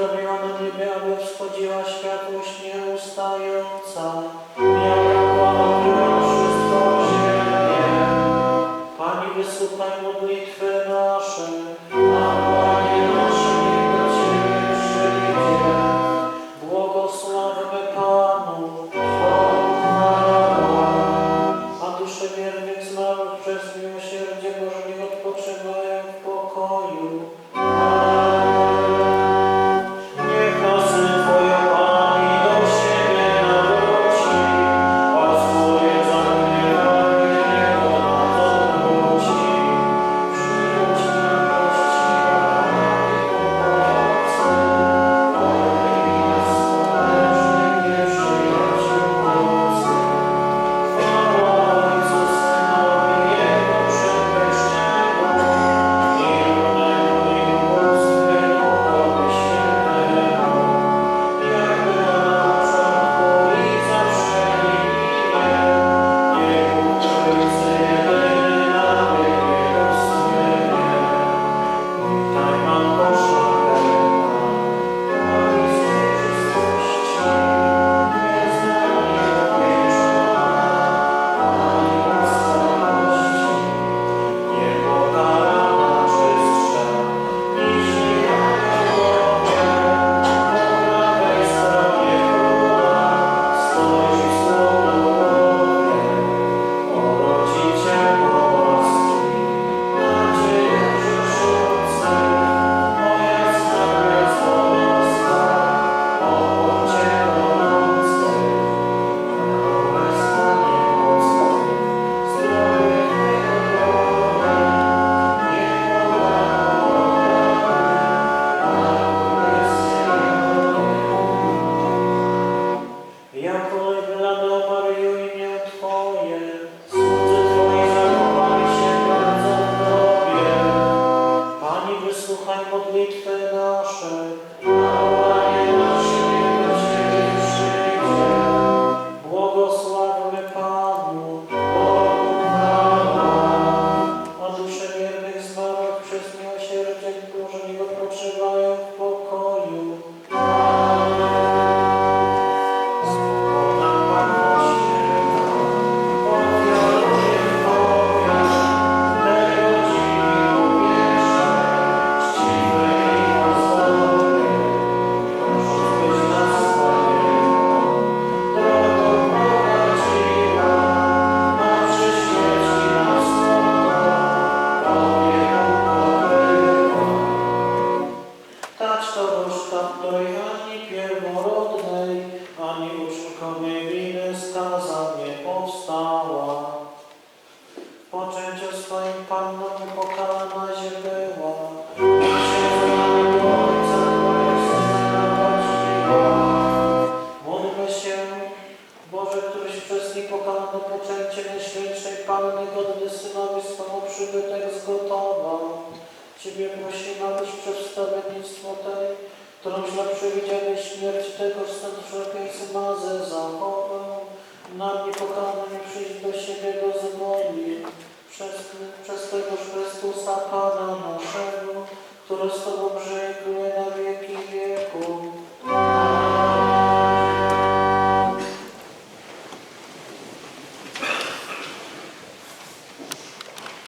uzdrowiono niby, aby wschodziła światłość nieustająca. Nie brakła wszystko ziemię. Pani, wysłuchaj modlitwy rocha. uczęcie Najświętszej Panny, godny Synowi swemu przybytek zgotował. Ciebie prosimy, abyś przez wstawiennictwo tej, którąś dla przewidzianej śmierci tego wszelkiej zmazy zachował, nam niepokonanym przyjść do siebie do przez, przez tego Chrystusa Pana naszego, który z Tobą żyje na wieki wieków.